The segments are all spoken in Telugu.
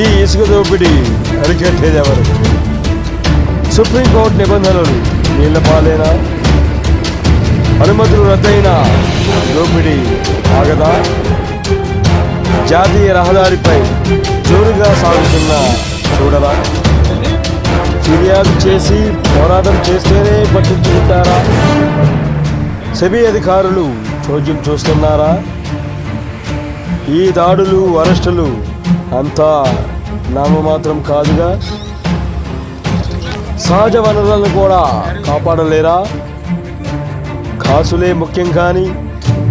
ఈ ఇసుక దోపిడీ అరికట్టేది ఎవరు? సుప్రీంకోర్టు నిబంధనలు నీళ్ళ పాలేనా? అనుమతులు రద్దయిన దోపిడీ ఆగదా? జాతీయ రహదారిపై జోరుగా సాగుతున్న చూడరా? ఫిర్యాదు చేసి పోరాటం చేస్తేనే పట్టించుకుంటారా? సెబీ అధికారులు చోద్యం చూస్తున్నారా? ఈ దాడులు అరెస్టులు అంతా నామమాత్రం కాదుగా. సహజ వనరులను కూడా కాపాడలేరా? కాసులే ముఖ్యం కానీ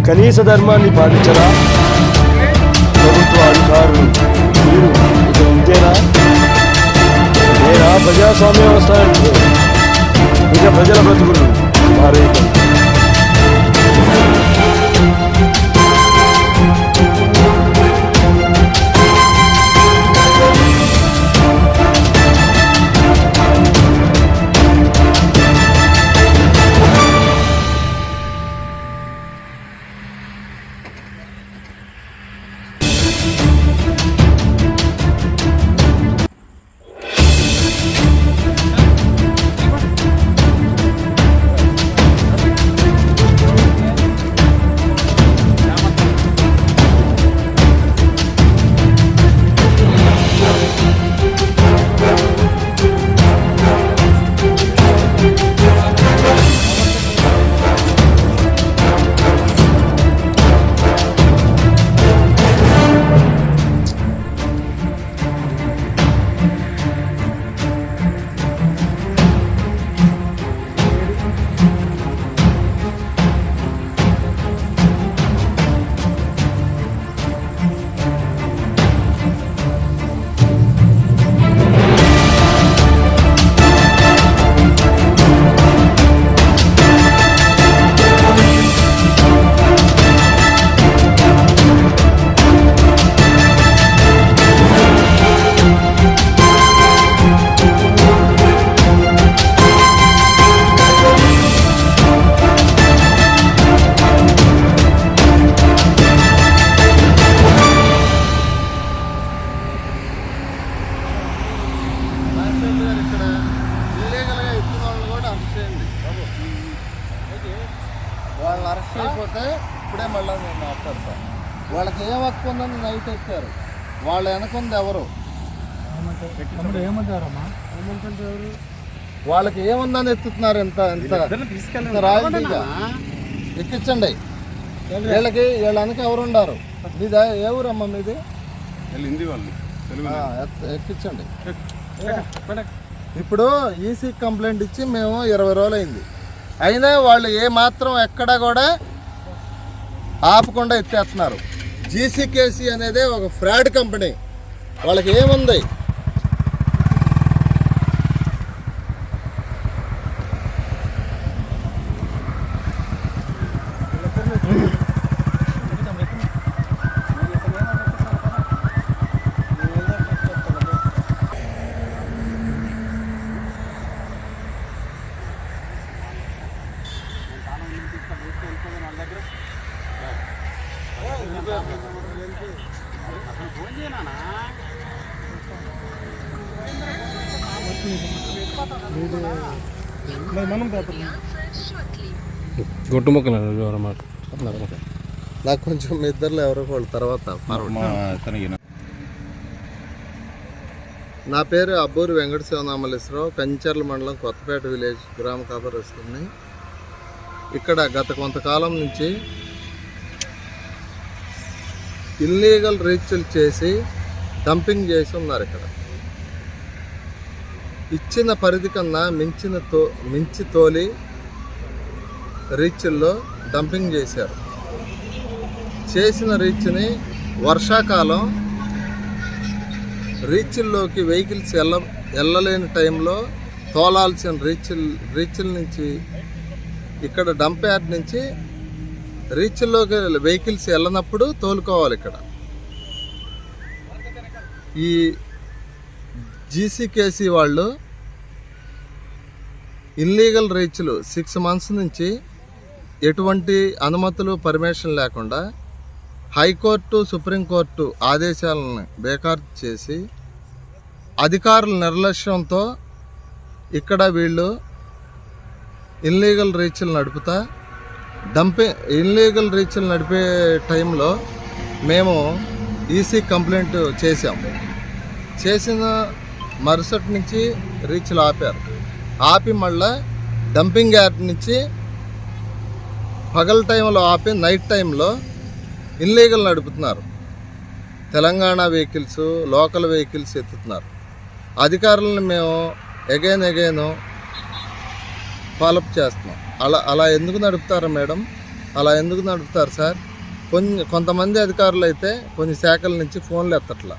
కనీస ధర్మాన్ని పాటించరా? ప్రభుత్వ అధికారులు మీరు ఇక ఇంతేనా? నేనా ప్రజాస్వామ్యం ఇక ప్రజల బ్రతుకులు మారేయటం ఎత్తారు వాళ్ళ వెనకుంది ఎవరు? వాళ్ళకి ఏముందని ఎత్తుతున్నారు ఇంత ఇంత ఇంత రాయల్టీగా ఎక్కించండి. వీళ్ళకి వీళ్ళ వెనక ఎవరు ఉండారు? మీది? ఏ ఊరమ్మా మీది? హిందీ వాళ్ళు. ఎత్- ఎక్కించండి. ఇప్పుడు ఈసీ కంప్లైంట్ ఇచ్చి మేము ఇరవై రోజులు అయింది అయినా వాళ్ళు ఏ మాత్రం ఎక్కడ కూడా ఆపకుండా ఎత్తేస్తున్నారు. జీసీకేసీ అనేది ఒక ఫ్రాడ్ కంపెనీ. వాళ్ళకి ఏముంది మనం పేపర్ గొట్టు మొక్కలు అన్నమాట నాకు కొంచెం. మీ ఇద్దరులో ఎవరో ఒకళ్ళు తర్వాత నా పేరు అబ్బూరి వెంకట శివనామలేశ్వరరావు కంచర్ల మండలం కొత్తపేట విలేజ్ గ్రామ కాపరస్తుంది. ఇక్కడ గత కొంతకాలం నుంచి ఇల్లీగల్ రీచ్లు చేసి డంపింగ్ చేసి ఉన్నారు ఇక్కడ. ఇచ్చిన పరిధి కన్నా మించిన తో మించి తోలి రీచ్ల్లో డంపింగ్ చేశారు. చేసిన రీచ్ని వర్షాకాలం రీచ్ల్లోకి వెహికల్స్ వెళ్ళ వెళ్ళలేని టైంలో తోలాల్సిన రీచ్ల్ రీచ్ల నుంచి ఇక్కడ డంప్ యార్డ్ నుంచి రీచ్ల్లోకి వెహికల్స్ వెళ్ళనప్పుడు తోలుకోవాలి ఇక్కడ. ఈ జీసీకేసీ వాళ్ళు ఇల్లీగల్ రీచ్లు సిక్స్ మంత్స్ నుంచి ఎటువంటి అనుమతులు పర్మిషన్ లేకుండా హైకోర్టు సుప్రీంకోర్టు ఆదేశాలను బేఖారు చేసి అధికారుల నిర్లక్ష్యంతో ఇక్కడ వీళ్ళు ఇల్లీగల్ రీచ్లు నడుపుతా డంపింగ్ ఇన్లీగల్ రీచ్లు నడిపే టైంలో మేము ఈసీ కంప్లైంట్ చేసాం చేసిన మరుసటి నుంచి రీచ్లు ఆపారు. ఆపి మళ్ళా డంపింగ్ యార్డ్ నుంచి పగల టైంలో ఆపి నైట్ టైంలో ఇన్లీగల్ నడుపుతున్నారు. తెలంగాణ వెహికల్స్ లోకల్ వెహికల్స్ ఎత్తుతున్నారు. అధికారులను మేము ఎగైన్ ఎగైన్ ఫాలోఅప్ చేస్తున్నాం. అలా అలా ఎందుకు నడుపుతారు మేడం? అలా ఎందుకు నడుపుతారు సార్? కొన్ని కొంతమంది అధికారులు అయితే కొన్ని శాఖల నుంచి ఫోన్లు ఎత్తట్లా.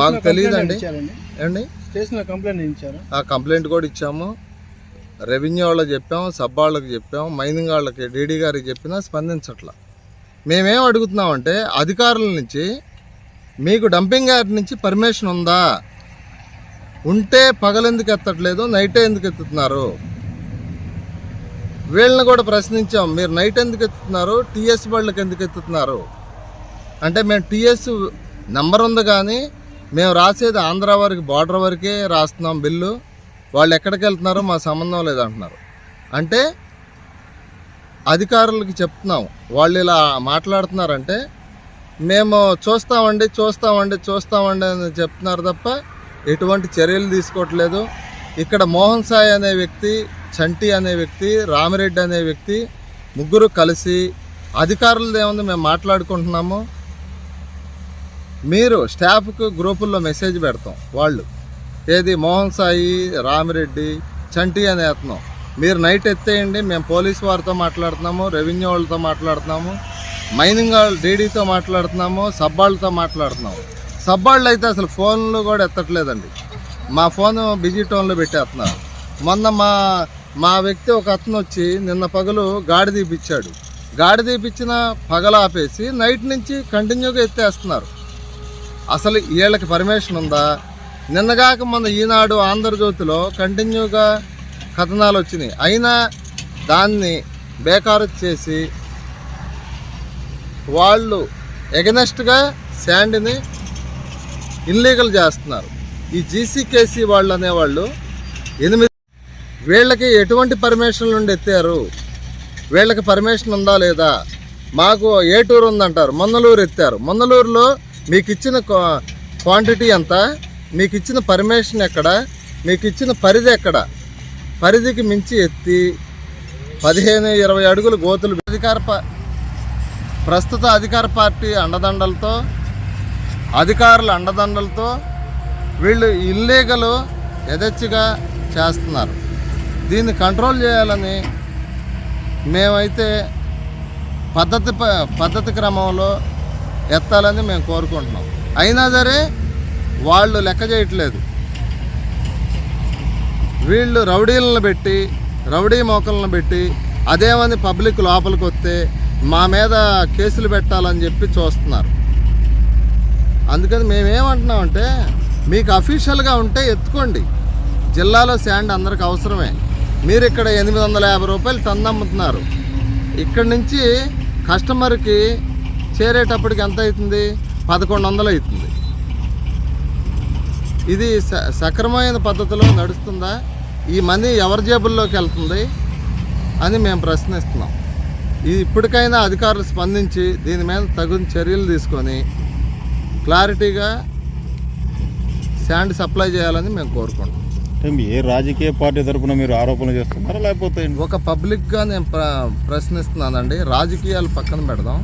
మాకు తెలియదండి ఏమండి స్టేషన్లో కంప్లైంట్ ఇచ్చారా? ఆ కంప్లైంట్ కూడా ఇచ్చాము. రెవెన్యూ వాళ్ళకి చెప్పాము సబ్ వాళ్ళకి చెప్పాము మైనింగ్ వాళ్ళకి డీడీ గారికి చెప్పినా స్పందించట్లా. మేమేం అడుగుతున్నామంటే అధికారుల నుంచి మీకు డంపింగ్ యార్డ్ నుంచి పర్మిషన్ ఉందా? ఉంటే పగలెందుకు ఎత్తట్లేదు నైటే ఎందుకు ఎత్తుతున్నారు? వీళ్ళని కూడా ప్రశ్నించాం మీరు నైట్ ఎందుకు ఎత్తుతున్నారు? టీఎస్ బళ్ళకి ఎందుకు ఎత్తుతున్నారు? అంటే మేము టీఎస్ నెంబర్ ఉంది కానీ మేము రాసేది ఆంధ్ర వరకు బార్డర్ వరకే రాస్తున్నాం బిల్లు. వాళ్ళు ఎక్కడికి వెళ్తున్నారో మా సంబంధం లేదంటున్నారు. అంటే అధికారులకి చెప్తున్నాం. వాళ్ళు ఇలా మాట్లాడుతున్నారంటే మేము చూస్తామండి చూస్తామండి చూస్తామండి అని చెప్తున్నారు తప్ప ఎటువంటి చర్యలు తీసుకోవట్లేదు. ఇక్కడ మోహన్ సాయి అనే వ్యక్తి చంటి అనే వ్యక్తి రామిరెడ్డి అనే వ్యక్తి ముగ్గురు కలిసి అధికారులదేముంది మేము మాట్లాడుకుంటున్నాము. మీరు స్టాఫ్కు గ్రూపుల్లో మెసేజ్ పెడతాం వాళ్ళు. ఏది మోహన్ సాయి రామిరెడ్డి చంటి అని వేస్తున్నాం మీరు నైట్ ఎత్తేయండి మేము పోలీస్ వారితో మాట్లాడుతున్నాము రెవెన్యూ వాళ్ళతో మాట్లాడుతున్నాము మైనింగ్ వాళ్ళు డీడీతో మాట్లాడుతున్నాము సబ్బాళ్ళతో మాట్లాడుతున్నాము. సబ్బాళ్ళు అయితే అసలు ఫోన్లు కూడా ఎత్తట్లేదండి. మా ఫోన్ బిజీ టోన్లో పెట్టేస్తున్నారు. మొన్న మా మా వ్యక్తి ఒక అతను వచ్చి నిన్న పగలు గాడి తీపిచ్చాడు. గాడి తీపిచ్చిన పగలు ఆపేసి నైట్ నుంచి కంటిన్యూగా ఎత్తేస్తున్నారు. అసలు వీళ్ళకి పర్మిషన్ ఉందా? నిన్నగాక మన ఈనాడు ఆంధ్రజ్యోతిలో కంటిన్యూగా కథనాలు వచ్చినాయి. అయినా దాన్ని బేకారు చేసి వాళ్ళు ఎగనెస్ట్గా శాండ్ని ఇన్లీగల్ చేస్తున్నారు. ఈ జీసీకేసీ వాళ్ళు అనేవాళ్ళు ఎనిమిది వీళ్ళకి ఎటువంటి పర్మిషన్ నుండి ఎత్తారు? వీళ్ళకి పర్మిషన్ ఉందా లేదా? మాకు ఏటూరు ఉందంటారు? మొన్నలూరు ఎత్తారు. మొన్నలూరులో మీకు ఇచ్చిన క్వా- క్వాంటిటీ ఎంత? మీకు ఇచ్చిన పర్మిషన్ ఎక్కడ? మీకు ఇచ్చిన పరిధి ఎక్కడ? పరిధికి మించి ఎత్తి పదిహేను ఇరవై అడుగులు గోతులు అధికార ప- ప్రస్తుత అధికార పార్టీ అండదండలతో అధికారుల అండదండలతో వీళ్ళు ఇల్లీగలు యథేచ్ఛగా చేస్తున్నారు. దీన్ని కంట్రోల్ చేయాలని మేమైతే పద్ధతి ప- పద్ధతి క్రమంలో ఎత్తాలని మేము కోరుకుంటున్నాం. అయినా సరే వాళ్ళు లెక్క చేయట్లేదు. వీళ్ళు రౌడీలను పెట్టి రౌడీ మోకలను పెట్టి అదేమని పబ్లిక్ లోపలికి వస్తే మా మీద కేసులు పెట్టాలని చెప్పి చూస్తున్నారు. అందుకని మేమేమంటున్నామంటే మీకు అఫీషియల్గా ఉంటే ఎత్తుకోండి. జిల్లాలో శాండ్ అందరికి అవసరమే. మీరు ఇక్కడ ఎనిమిది వందల యాభై రూపాయలు టన్ను అమ్ముతున్నారు ఇక్కడి నుంచి కస్టమర్కి చేరేటప్పటికి ఎంత అవుతుంది? పదకొండు వందలు అవుతుంది. ఇది స- సక్రమమైన పద్ధతిలో నడుస్తుందా? ఈ మనీ ఎవరి జేబుల్లోకి వెళ్తుంది? అని మేము ప్రశ్నిస్తున్నాం. ఇది ఇప్పటికైనా అధికారులు స్పందించి దీని మీద తగిన చర్యలు తీసుకొని క్లారిటీగా శాండ్ సప్లై చేయాలని మేము కోరుకుంటున్నాం. అంటే ఏ రాజకీయ పార్టీ తరపున మీరు ఆరోపణలు చేస్తున్నారా లేకపోతే? ఒక పబ్లిక్గా నేను ప్ర ప్రశ్నిస్తున్నానండి. రాజకీయాలు పక్కన పెడదాం.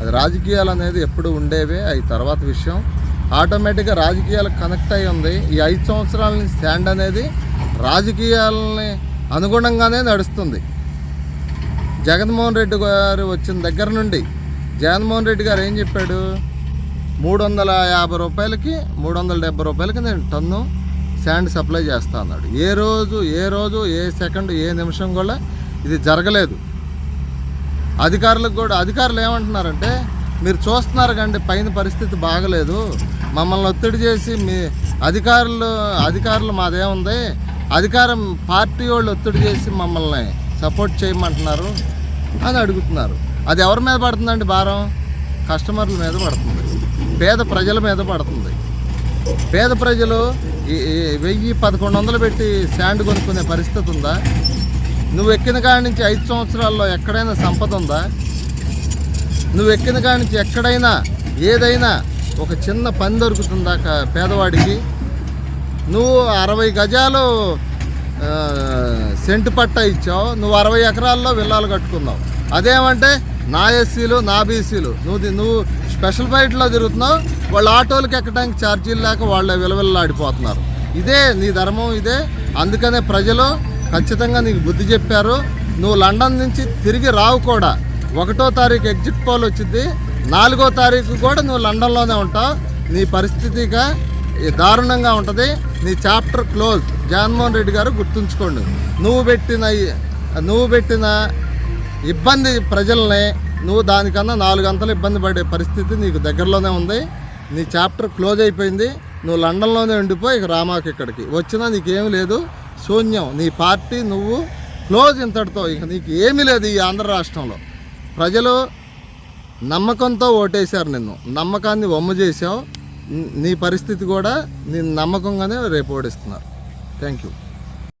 అది రాజకీయాలు అనేది ఎప్పుడు ఉండేవే అవి తర్వాత విషయం. ఆటోమేటిక్గా రాజకీయాలకు కనెక్ట్ అయి ఉంది. ఈ ఐదు సంవత్సరాల స్టాండ్ అనేది రాజకీయాలని అనుగుణంగానే నడుస్తుంది. జగన్మోహన్ రెడ్డి గారు వచ్చిన దగ్గర నుండి జగన్మోహన్ రెడ్డి గారు ఏం చెప్పాడు? మూడు వందల యాభై రూపాయలకి మూడు వందల డెబ్బై రూపాయలకి నేను టన్ను శాండ్ సప్లై చేస్తా అన్నాడు. ఏ రోజు ఏ రోజు ఏ సెకండ్ ఏ నిమిషం కూడా ఇది జరగలేదు. అధికారులకు కూడా అధికారులు ఏమంటున్నారంటే మీరు చూస్తున్నారు కండి పైన పరిస్థితి బాగలేదు. మమ్మల్ని ఒత్తిడి చేసి మీ అధికారులు అధికారులు మాదేముంది? అధికారం పార్టీ వాళ్ళు ఒత్తిడి చేసి మమ్మల్ని సపోర్ట్ చేయమంటున్నారు అని అడుగుతున్నారు. అది ఎవరి మీద పడుతుందండి భారం? కస్టమర్ల మీద పడుతుంది. పేద ప్రజల మీద పడుతుంది. పేద ప్రజలు వెయ్యి పదకొండు వందలు పెట్టి శాండ్ కొనుక్కునే పరిస్థితి ఉందా? నువ్వు ఎక్కిన కాడి నుంచి ఐదు సంవత్సరాల్లో ఎక్కడైనా సంపద ఉందా? నువ్వు ఎక్కిన కాడి నుంచి ఎక్కడైనా ఏదైనా ఒక చిన్న పని దొరుకుతుందా పేదవాడికి. నువ్వు అరవై గజాలు సెంటు పట్ట ఇచ్చావు నువ్వు అరవై ఎకరాల్లో విల్లాలు కట్టుకున్నావు. అదేమంటే నా ఎస్సీలు నా బీసీలు. నువ్వు నువ్వు స్పెషల్ బైట్లో తిరుగుతున్నావు వాళ్ళు ఆటోలకు ఎక్కడానికి ఛార్జీలు లేక వాళ్ళ విలవిల్లాడిపోతున్నారు. ఇదే నీ ధర్మం ఇదే. అందుకనే ప్రజలు ఖచ్చితంగా నీకు బుద్ధి చెప్పారు. నువ్వు లండన్ నుంచి తిరిగి రావు కూడా. ఒకటో తారీఖు ఎగ్జిట్ పోల్ వచ్చింది. నాలుగో తారీఖు కూడా నువ్వు లండన్లోనే ఉంటావు. నీ పరిస్థితిగా దారుణంగా ఉంటుంది. నీ చాప్టర్ క్లోజ్. జగన్మోహన్ రెడ్డి గారు గుర్తుంచుకోండి. నువ్వు పెట్టిన నువ్వు పెట్టిన ఇబ్బంది ప్రజల్ని నువ్వు దానికన్నా నాలుగు అంతలు ఇబ్బంది పడే పరిస్థితి నీకు దగ్గరలోనే ఉంది. నీ చాప్టర్ క్లోజ్ అయిపోయింది. నువ్వు లండన్లోనే ఉండిపోయి ఇక రామాకు ఇక్కడికి. వచ్చినా నీకేమీ లేదు. శూన్యం. నీ పార్టీ నువ్వు క్లోజ్ ఇంతటితో. ఇక నీకు ఏమీ లేదు ఈ ఆంధ్ర రాష్ట్రంలో. ప్రజలు నమ్మకంతో ఓటేశారు నిన్ను. నమ్మకాన్ని వమ్ము చేసావు నీ పరిస్థితి కూడా నేను నమ్మకంగానే రేపు ఓడిస్తున్నారు. Thank you.